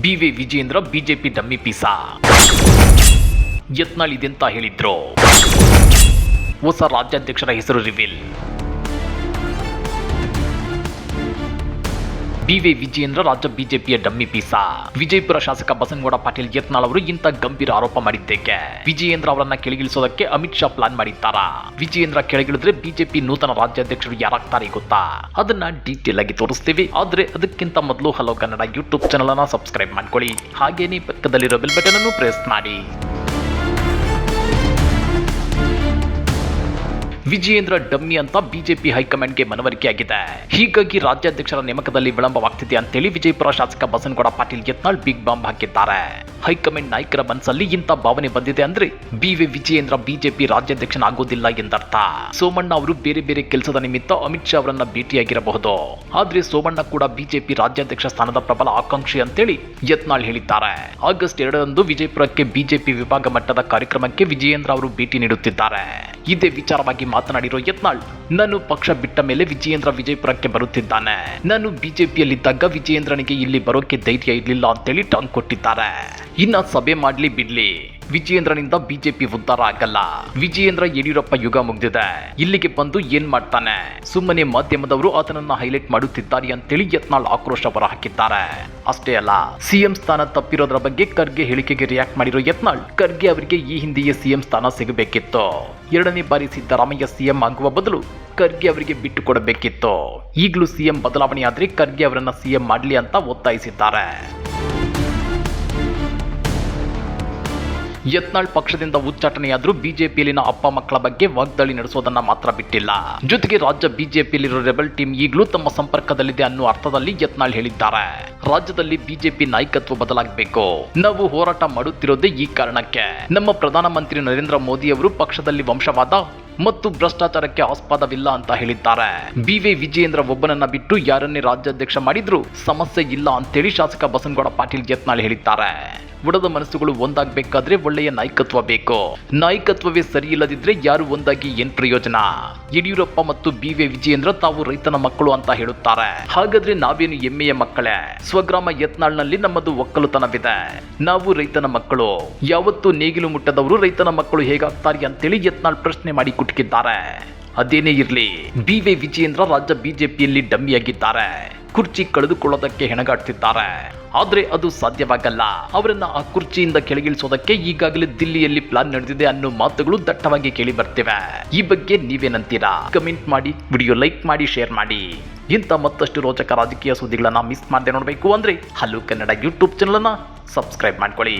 B V Vijayendra BJP dummy piece. Yatnal ಇದೆಂತ ಹೇಳಿದ್ರು? ಹೊಸ ರಾಜ್ಯಾಧ್ಯಕ್ಷರ ಹೆಸರು ರಿವೀಲ್. ಬಿವಿ ವಿಜಯೇಂದ್ರ, ರಾಜ್ಯ ಬಿಜೆಪಿಯ ಡಮ್ಮಿ ಪೀಸ. ವಿಜಯಪುರ ಶಾಸಕ ಬಸನಗೌಡ ಪಾಟೀಲ್ ಯತ್ನಾಳ್ ಅವರು ಇಂಥ ಗಂಭೀರ ಆರೋಪ ಮಾಡಿದ್ದೇಕೆ? ವಿಜಯೇಂದ್ರ ಅವರನ್ನ ಕೆಳಗಿಳಿಸೋದಕ್ಕೆ ಅಮಿತ್ ಶಾ ಪ್ಲಾನ್ ಮಾಡಿದ್ದಾರಾ? ವಿಜಯೇಂದ್ರ ಕೆಳಗಿಳಿದ್ರೆ ಬಿಜೆಪಿ ನೂತನ ರಾಜ್ಯಾಧ್ಯಕ್ಷರು ಯಾರಾಗ್ತಾರೆ ಗೊತ್ತಾ? ಅದನ್ನ ಡೀಟೇಲ್ ಆಗಿ ತೋರಿಸ್ತೀವಿ. ಆದ್ರೆ ಅದಕ್ಕಿಂತ ಮೊದಲು ಹಲೋ ಕನ್ನಡ ಯೂಟ್ಯೂಬ್ ಚಾನಲ್ ಅನ್ನ ಸಬ್ಸ್ಕ್ರೈಬ್ ಮಾಡ್ಕೊಳ್ಳಿ. ಹಾಗೇನೇ ಪಕ್ಕದಲ್ಲಿರೋ ಬೆಲ್ ಬಟನ್ ಅನ್ನು ಪ್ರೆಸ್ ಮಾಡಿ. ವಿಜಯೇಂದ್ರ ಡಮ್ಮಿ ಅಂತ ಬಿಜೆಪಿ ಹೈಕಮಾಂಡ್ಗೆ ಮನವರಿಕೆಯಾಗಿದೆ. ಹೀಗಾಗಿ ರಾಜ್ಯಾಧ್ಯಕ್ಷರ ನೇಮಕದಲ್ಲಿ ವಿಳಂಬವಾಗ್ತಿದೆ ಅಂತೇಳಿ ವಿಜಯಪುರ ಶಾಸಕ ಬಸನಗೌಡ ಪಾಟೀಲ್ ಯತ್ನಾಳ್ ಬಿಗ್ ಬಾಂಬ್ ಹಾಕಿದ್ದಾರೆ. ಹೈಕಮಾಂಡ್ ನಾಯಕರ ಮನಸ್ಸಲ್ಲಿ ಇಂಥ ಭಾವನೆ ಬಂದಿದೆ ಅಂದ್ರೆ ಬಿ ವಿ ವಿಜಯೇಂದ್ರ ಬಿಜೆಪಿ ರಾಜ್ಯಾಧ್ಯಕ್ಷನಾಗೋದಿಲ್ಲ ಎಂದರ್ಥ. ಸೋಮಣ್ಣ ಅವರು ಬೇರೆ ಬೇರೆ ಕೆಲಸದ ನಿಮಿತ್ತ ಅಮಿತ್ ಶಾ ಅವರನ್ನ ಭೇಟಿಯಾಗಿರಬಹುದು. ಆದ್ರೆ ಸೋಮಣ್ಣ ಕೂಡ ಬಿಜೆಪಿ ರಾಜ್ಯಾಧ್ಯಕ್ಷ ಸ್ಥಾನದ ಪ್ರಬಲ ಆಕಾಂಕ್ಷಿ ಅಂತೇಳಿ ಯತ್ನಾಳ್ ಹೇಳಿದ್ದಾರೆ. ಆಗಸ್ಟ್ ಎರಡರಂದು ವಿಜಯಪುರಕ್ಕೆ ಬಿಜೆಪಿ ವಿಭಾಗ ಮಟ್ಟದ ಕಾರ್ಯಕ್ರಮಕ್ಕೆ ವಿಜಯೇಂದ್ರ ಅವರು ಭೇಟಿ ನೀಡುತ್ತಿದ್ದಾರೆ. ಇದೇ ವಿಚಾರವಾಗಿ ಮಾತನಾಡಿರೋ ಯತ್ನಾಳ್, ನಾನು ಪಕ್ಷ ಬಿಟ್ಟ ಮೇಲೆ ವಿಜಯೇಂದ್ರ ವಿಜಯಪುರಕ್ಕೆ ಬರುತ್ತಿದ್ದಾನೆ. ನಾನು ಬಿಜೆಪಿಯಲ್ಲಿದ್ದಾಗ ವಿಜಯೇಂದ್ರನಿಗೆ ಇಲ್ಲಿ ಬರೋಕೆ ಧೈರ್ಯ ಇರಲಿಲ್ಲ ಅಂತೇಳಿ ಟಾಂಗ್ ಕೊಟ್ಟಿದ್ದಾರೆ. ಇನ್ನ ಸಭೆ ಮಾಡ್ಲಿ ಬಿಡ್ಲಿ. ವಿಜಯೇಂದ್ರನಿಂದ ಬಿಜೆಪಿ ಉದ್ಧಾರ ಆಗಲ್ಲ ವಿಜಯೇಂದ್ರ ಯಡಿಯೂರಪ್ಪ ಯುಗ ಮುಗ್ದಿದೆ. ಇಲ್ಲಿಗೆ ಬಂದು ಏನ್ ಮಾಡ್ತಾನೆ? ಸುಮ್ಮನೆ ಮಾಧ್ಯಮದವರು ಆತನನ್ನ ಹೈಲೈಟ್ ಮಾಡುತ್ತಿದ್ದಾರೆ ಅಂತೇಳಿ ಯತ್ನಾಳ್ ಆಕ್ರೋಶ ಹೊರಹಾಕಿದ್ದಾರೆ. ಅಷ್ಟೇ ಅಲ್ಲ, ಸಿಎಂ ಸ್ಥಾನ ತಪ್ಪಿರೋದ್ರ ಬಗ್ಗೆ ಖರ್ಗೆ ಹೇಳಿಕೆಗೆ ರಿಯಾಕ್ಟ್ ಮಾಡಿರೋ ಯತ್ನಾಳ್, ಖರ್ಗೆ ಅವರಿಗೆ ಈ ಹಿಂದೆಯೇ ಸಿಎಂ ಸ್ಥಾನ ಸಿಗಬೇಕಿತ್ತು. ಎರಡನೇ ಬಾರಿ ಸಿದ್ದರಾಮಯ್ಯ ಸಿಎಂ ಆಗುವ ಬದಲು ಖರ್ಗೆ ಅವರಿಗೆ ಬಿಟ್ಟು ಕೊಡಬೇಕಿತ್ತು. ಈಗಲೂ ಸಿಎಂ ಬದಲಾವಣೆಯಾದ್ರೆ ಖರ್ಗೆ ಅವರನ್ನ ಸಿಎಂ ಮಾಡಲಿ ಅಂತ ಒತ್ತಾಯಿಸಿದ್ದಾರೆ. ಯತ್ನಾಳ್ ಪಕ್ಷದಿಂದ ಉಚ್ಚಾಟನೆಯಾದರೂ ಬಿಜೆಪಿಯಲ್ಲಿನ ಅಪ್ಪ ಮಕ್ಕಳ ಬಗ್ಗೆ ವಾಗ್ದಾಳಿ ನಡೆಸೋದನ್ನ ಮಾತ್ರ ಬಿಟ್ಟಿಲ್ಲ. ಜೊತೆಗೆ ರಾಜ್ಯ ಬಿಜೆಪಿಯಲ್ಲಿರೋ ರೆಬಲ್ ಟೀಮ್ ಈಗಲೂ ತಮ್ಮ ಸಂಪರ್ಕದಲ್ಲಿದೆ ಅನ್ನೋ ಅರ್ಥದಲ್ಲಿ ಯತ್ನಾಳ್ ಹೇಳಿದ್ದಾರೆ. ರಾಜ್ಯದಲ್ಲಿ ಬಿಜೆಪಿ ನಾಯಕತ್ವ ಬದಲಾಗಬೇಕು. ನಾವು ಹೋರಾಟ ಮಾಡುತ್ತಿರೋದೇ ಈ ಕಾರಣಕ್ಕೆ. ನಮ್ಮ ಪ್ರಧಾನಮಂತ್ರಿ ನರೇಂದ್ರ ಮೋದಿ ಅವರು ಪಕ್ಷದಲ್ಲಿ ವಂಶವಾದ ಮತ್ತು ಭ್ರಷ್ಟಾಚಾರಕ್ಕೆ ಆಸ್ಪದವಿಲ್ಲ ಅಂತ ಹೇಳಿದ್ದಾರೆ. ಬಿ ವಿ ವಿಜಯೇಂದ್ರ ಒಬ್ಬನನ್ನ ಬಿಟ್ಟು ಯಾರನ್ನೇ ರಾಜ್ಯಾಧ್ಯಕ್ಷ ಮಾಡಿದ್ರು ಸಮಸ್ಯೆ ಇಲ್ಲ ಅಂತೇಳಿ ಶಾಸಕ ಬಸನಗೌಡ ಪಾಟೀಲ್ ಯತ್ನಾಳ್ ಹೇಳಿದ್ದಾರೆ. ಒಡದ ಮನಸ್ಸುಗಳು ಒಂದಾಗಬೇಕಾದ್ರೆ ಒಳ್ಳೆಯ ನಾಯಕತ್ವ ಬೇಕು. ನಾಯಕತ್ವವೇ ಸರಿ ಇಲ್ಲದಿದ್ರೆ ಯಾರು ಒಂದಾಗಿ ಏನ್ ಪ್ರಯೋಜನ? ಯಡಿಯೂರಪ್ಪ ಮತ್ತು ಬಿ ವಿ ವಿಜಯೇಂದ್ರ ತಾವು ರೈತನ ಮಕ್ಕಳು ಅಂತ ಹೇಳುತ್ತಾರೆ. ಹಾಗಾದ್ರೆ ನಾವೇನು ಹೆಮ್ಮೆಯ ಮಕ್ಕಳೇ? ಸ್ವಗ್ರಾಮ ಯತ್ನಾಳ್ನಲ್ಲಿ ನಮ್ಮದು ಒಕ್ಕಲುತನವಿದೆ. ನಾವು ರೈತನ ಮಕ್ಕಳು. ಯಾವತ್ತು ನೇಗಿಲು ಮುಟ್ಟದವರು ರೈತನ ಮಕ್ಕಳು ಹೇಗಾಗ್ತಾರೆ ಅಂತೇಳಿ ಯತ್ನಾಳ್ ಪ್ರಶ್ನೆ ಮಾಡಿ ಕುಟುಕಿದ್ದಾರೆ. ಅದೇನೇ ಇರಲಿ ಬಿ ವಿ ವಿಜಯೇಂದ್ರ ರಾಜ್ಯ ಬಿಜೆಪಿಯಲ್ಲಿ ಡಮ್ಮಿಯಾಗಿದ್ದಾರೆ. ಕುರ್ಚಿ ಕಳೆದುಕೊಳ್ಳೋದಕ್ಕೆ ಹೆಣಗಾಡ್ತಿದ್ದಾರೆ. ಆದರೆ ಅದು ಸಾಧ್ಯವಾಗಲ್ಲ. ಅವರನ್ನ ಆ ಕುರ್ಚಿಯಿಂದ ಕೆಳಗಿಳಿಸೋದಕ್ಕೆ ಈಗಾಗಲೇ ದಿಲ್ಲಿಯಲ್ಲಿ ಪ್ಲಾನ್ ನಡೆದಿದೆ ಅನ್ನೋ ಮಾತುಗಳು ದಟ್ಟವಾಗಿ ಕೇಳಿ ಬರ್ತಿವೆ. ಈ ಬಗ್ಗೆ ನೀವೇನಂತೀರಾ? ಕಮೆಂಟ್ ಮಾಡಿ ವಿಡಿಯೋ ಲೈಕ್ ಮಾಡಿ ಶೇರ್ ಮಾಡಿ. ಇಂಥ ಮತ್ತಷ್ಟು ರೋಚಕ ರಾಜಕೀಯ ಸುದ್ದಿಗಳನ್ನ ಮಿಸ್ ಮಾಡದೆ ನೋಡಬೇಕು ಅಂದ್ರೆ ಹಲೋ ಕನ್ನಡ ಯೂಟ್ಯೂಬ್ ಚಾನಲ್ ಅನ್ನ ಸಬ್ಸ್ಕ್ರೈಬ್ ಮಾಡ್ಕೊಳ್ಳಿ.